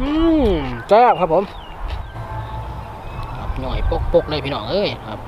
อืมแซ่บครับผมครับหน่อยปกๆเลยพี่น้องเอ้ยครับ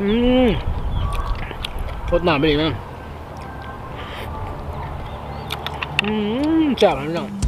อืมรสหนาไปเลยนะอืมแซ่บเลยพี่น้อง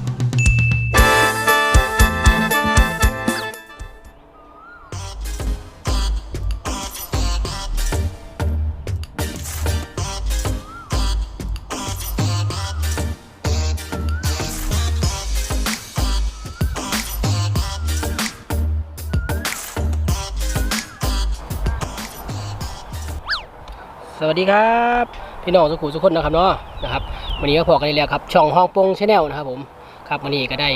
ดีครับพี่น้องสุขุสุขคนนะครับเนาะนะครับวันนี้ก็พอกันแล้วครับ ช่องห้องปงชาแนลนะครับผมครับวันนี้ก็ได้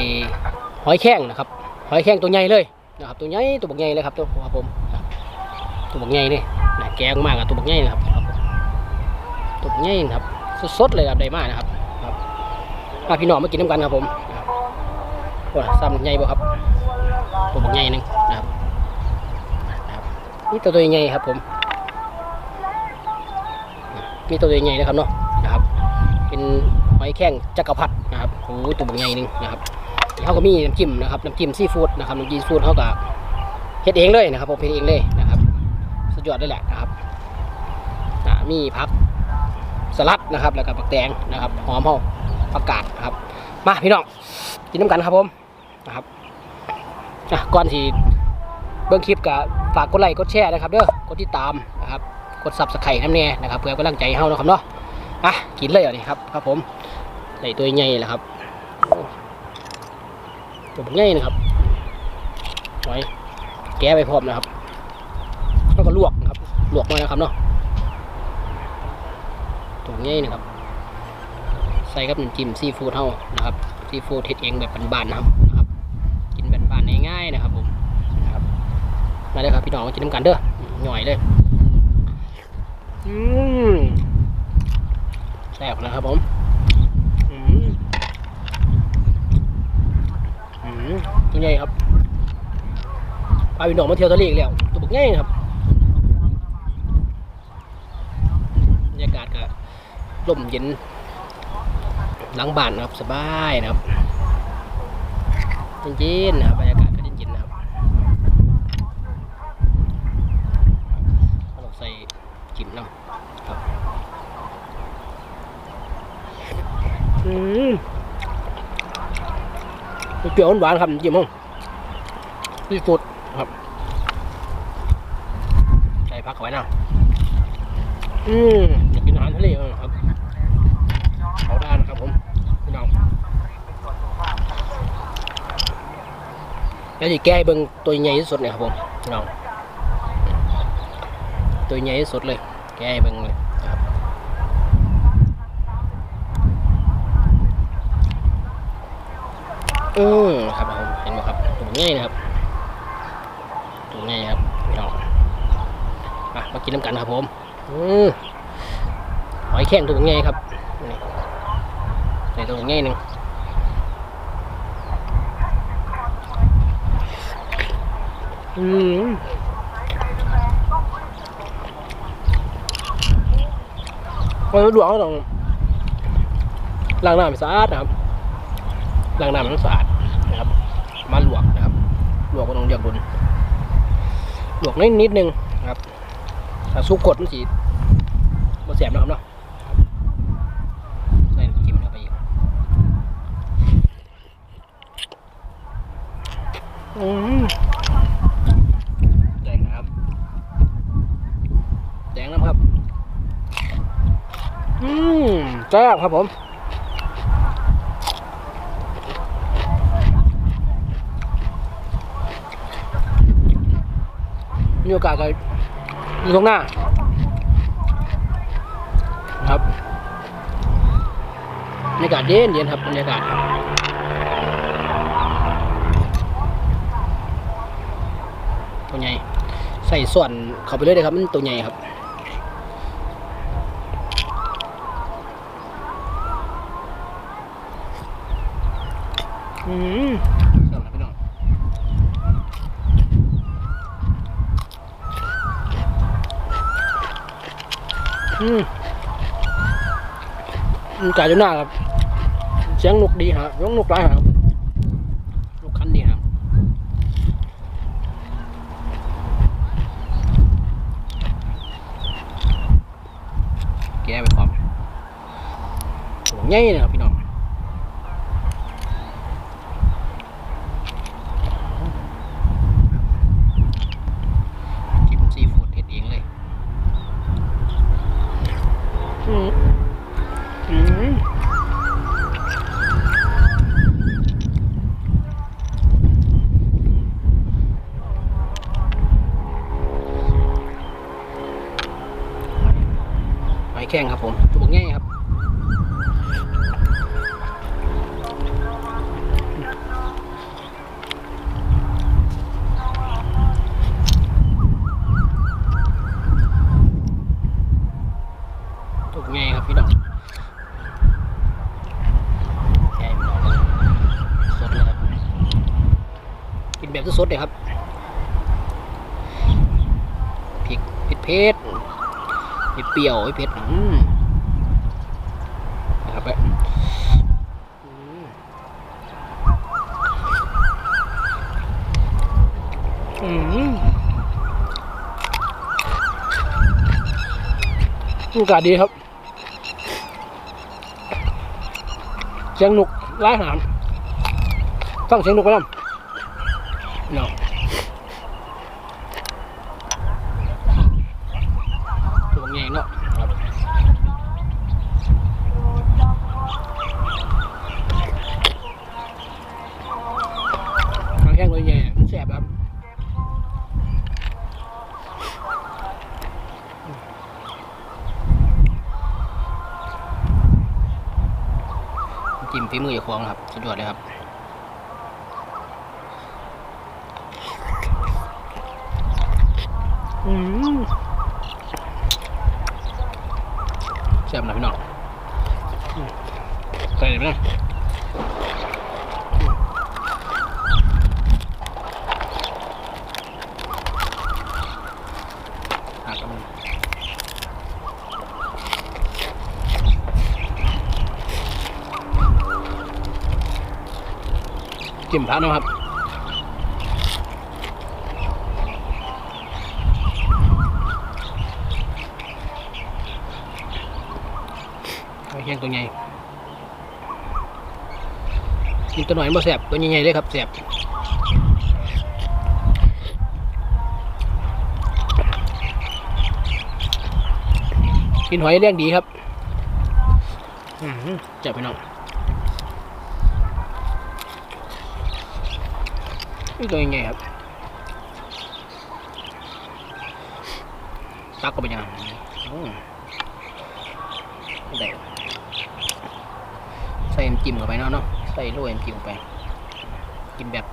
หอยแข้งนะครับหอยแข้งตัวใหญ่เลยนะครับตัวใหญ่ตัวบักใหญ่เลยครับตัวครับผมตัวบักใหญ่เลยนะแกงมากอะตัวบักใหญ่นะครับตัวบักใหญ่นะครับสดๆเลยครับได้มากนะครับครับมาพี่น้องมากินน้ำกันครับผมนะครับโอ้ซ้ำใหญ่บ่ครับตัวบักใหญ่นึงนะครับนี่ตัวตัวใหญ่ครับผม มีตัวใหญ่ๆนะครับเนาะนะครับ เป็นหอยแข้งจักรพรรดินะครับโอ้ตัวใหญ่หนึงนะครับเขาก็มีน้ำจิ้มนะครับน้ำจิ้มซีฟู้ดนะครับน้ำจิ้มซีฟู้ดเขาก็เฮ็ดเองเลยนะครับผมเฮ็ดเองเลยนะครับสุดยอดเลยแหละนะครับมีผักสลัดนะครับ แล้วก็ผักแตงนะครับหอมเขาผักกาดนะครับ มาพี่น้องกินน้ำกันครับผมนะครับก่อนที่เบิ่งคลิปก็ฝากกดไลค์กดแชร์นะครับเด้อกดติดตามนะครับ กดซับสไครต์น้ำแน่นะครับเพื่อกำลังใจให้เฮานะครับเนาะอะกินเลยเหรอนี่ครับครับผมใส่ตัวใหญ่แหละครับตัวใหญ่นะครับหอยแกะไปพร้อมนะครับแล้วก็ลวกนะครับลวกมานะครับเนาะตัวใหญ่นะครับ ใส่กับน้ำจิ้มซีฟู้ดเฮานะครับซีฟู้ดเฮ็ดเองแบบบานๆนะครับนะครับ กินแบบบ้านง่ายๆนะครับผมนะครับมาเลยครับพี่น้องมากินน้ำกันเด้อหน่อยเลย อืมแซ่บนะครับผมอืมอืมยังไงครับพาพี่น้อมาเที่ยวทะเลอีกแล้วตัวบกง่ายครับบรรยากาศก็ลมเย็น หลังบ้านนะครับสบายนะครับเย็นๆนะครับบรรยากาศก็เย็นๆนะครับเราใส่จิ้มน้ำ ครับอืม เปรี้ยวหวานๆครับน้ำจิ้มห้องซีฟู้ดครับ ใส่ผักเข้าไว้นะอืมอยากกินอาหารทะเลเออครับเขาด้านครับผมพี่น้องแล้วจะแก้ให้เบิ่งตัวใหญ่ที่สุดเนี่ยครับผมพี่น้องตัวใหญ่ที่สุดเลย แกะให้เบิ่งเลย ครับอืมครับผมเห็นไหมครับตัวง่ายนะครับตัวง่ายครับพี่น้องมามากินน้ำกันครับผมอืมหอยแข้งตัวง่ายครับนี่ใส่ตัวง่ายหนึ่งอืมมันหลวงก็ต้องล้างน้ำสะอาดนะครับล้างน้ำมันสะอาดนะครับ มาลวกนะครับล วกก็ต้องเรียกบุญลวกนิดนิดนึงครับถ้าสุกกดมันสีมันแสบนะครับเนาะใส่จิ้มเข้าไปอีกอืมแดงนะครับแดงนะครับ อืมแซ่บครับผม มีโอกาสก็อยู่ตรงหน้าครับบรรยากาศเย็นเย็นครับบรรยากาศตัวใหญ่ใส่ส่วนเข้าไปเลยเลยครับมันตัวใหญ่ครับอืมสำหรับพี่น้อง อืมมันจ่ายอยู่หน้าครับ เสียงนกดีฮะเสียงนกร้ายครับนกคันดีครับแกไปพร้อมโหใหญ่เลยครับพี่น้องจิ้มซีฟู้ดเฮ็ดเองเลย อืมอืมหอย แข้งครับผมตัวง่ายครับตัวง่ายครับพี่น้องแกงหน่อสดเลยครับกินแบบสดๆเลยครับพริกเผ็ดเผ็ดเปรี้ยวๆเผ็ดอืมนะครับแบบอืมอืมอากาศดีครับเสียงนกไล่หามฟังเสียงนกไปน้ำเนาะตัวใหญ่เนาะครับทางแข้งตัวใหญ่มันแสบครับจิ้มฝีมืออย่าค วงครับสุดยอดเลยครับอืมแซ่บนะพี่น้องอืมใส่เลยไหมนะหักแล้วมัน จิ้มพระนะครับหอยแข้งตัวใหญ่กินตัวหน่อยมันบ่แสบตัวใหญ่ๆเลยครับแสบกินหอยเลี้ยงดีครับจับไปน้อง นี่ตัวใหญ่ๆครับ ตักก็เป็นยังไงอืมได้ใส่น้ำจิ้มเข้าไปเนาะเนาะ ใส่โรยน้ำจิ้มไป กินแบบ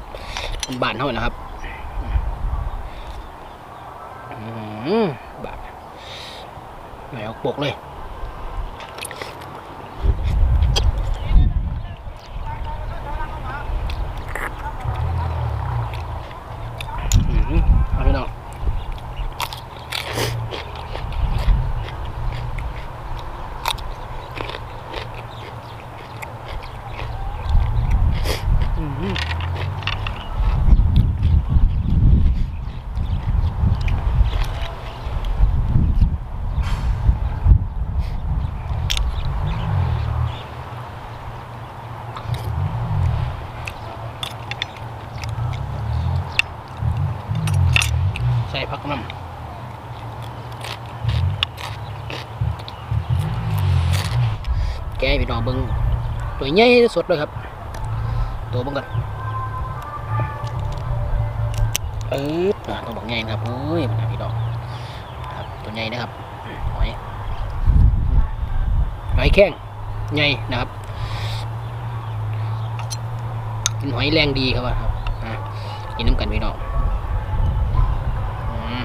บานเท่านะครับอื้อหือบาดไหนเอาปกเลยอื้อหือเอาไปเนาะ อืม ใส่ผักน้ำแกให้พี่น้องเบิ้งตัวใหญ่สุดเลยครับ ตัวเบิ้งก่อนเออต้องบอกใหญ่นะครับโอ้ยมันนะพี่น้องครับตัวใหญ่นะครับหอยหอยแข้งใหญ่นะครับกินหอยแรงดีครับว่าครับอะกินน้ำกันพี่น้องอืม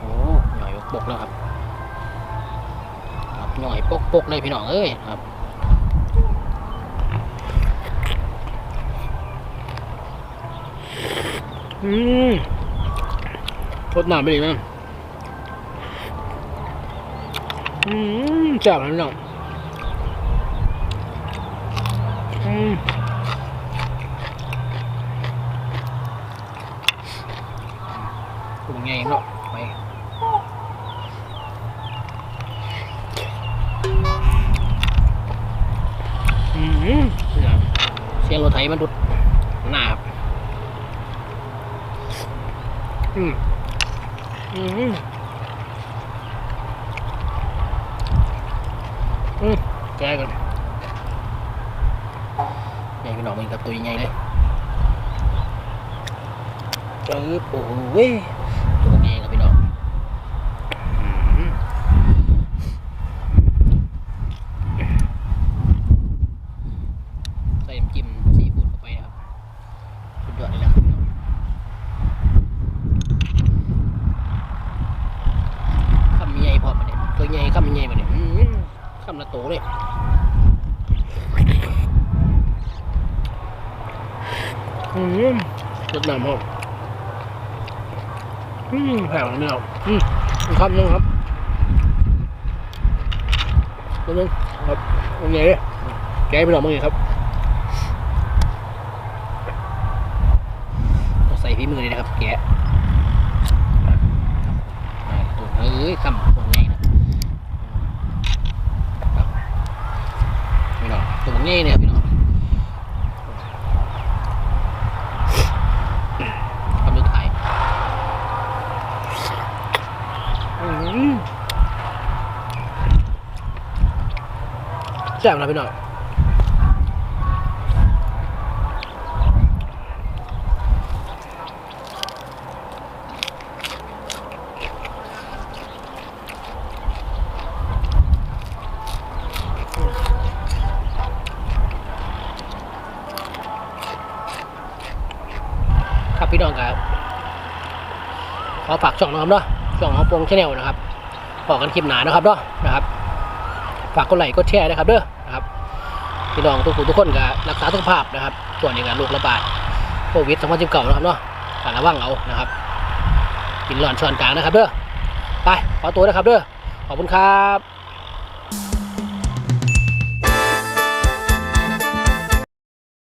โอ้หน่อย ปกแล้วครับครับหน่อยปกๆเลยพี่น้องเอ้ยครับอืมรสหนาไม่ดีมั้งอืมแซ่บนะพี่น้องอืม ไถมันดุดหนาครับอืมอืมอืมแกะกันใหญ่พี่น้องมันกับตัวใหญ่เลยเออโอ้ยตัวใหญ่ครับพี่น้องอืมใส่น้ำจิ้มซีฟู้ดเข้าไปนะครับสุดยอดเลยนะครับพี่น้องคำใหญ่พอมาเนี่ยตัวใหญ่คำใหญ่มาเนี่ยอืมคำละโตเลยอืมรสน้ำหอมอืมแผ่วเนี่ยอืมอีกคำหนึงครับตัวหนึงครับตรงนี้แกะไปหน่อยมึงครับต้องใส่ฝีมือเลยนะครับ แกะอ่าตัวเอ้ยคำ ตรงนี้นะพี่น้องตัวนี้เนี่ยพี่น้องคำสุดท้ายแซ่บนะพี่น้องครับพี่น้องครับ ขอฝากช่องนะครับเนาะช่องของโปงชาแนลนะครับบอกกันคลิปหนานะครับเนาะนะครับ ฝากกดไลค์กดแชร์นะครับเด้อนะครับพี่น้องทุกคนทุกคนก็รักษาสุขภาพนะครับส่วนในการโรคระบาดโควิด2019นะครับเนาะการระวังเอานะครับกินหลอนช้อนกลางนะครับเด้อไปขอตัวนะครับเด้อขอบคุณครับ